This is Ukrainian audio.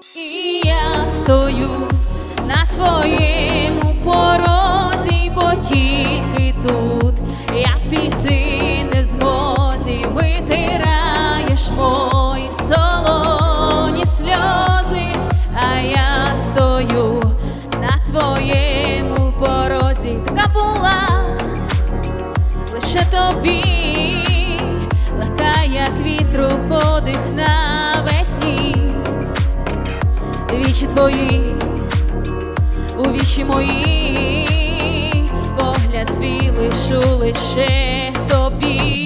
І я стою на твоєму порозі, бо тільки тут я піти не в змозі, витираєш мої солоні сльози, а я стою на твоєму порозі, така була лише тобі, твої, у вічі мої, погляд свій лишу лише тобі,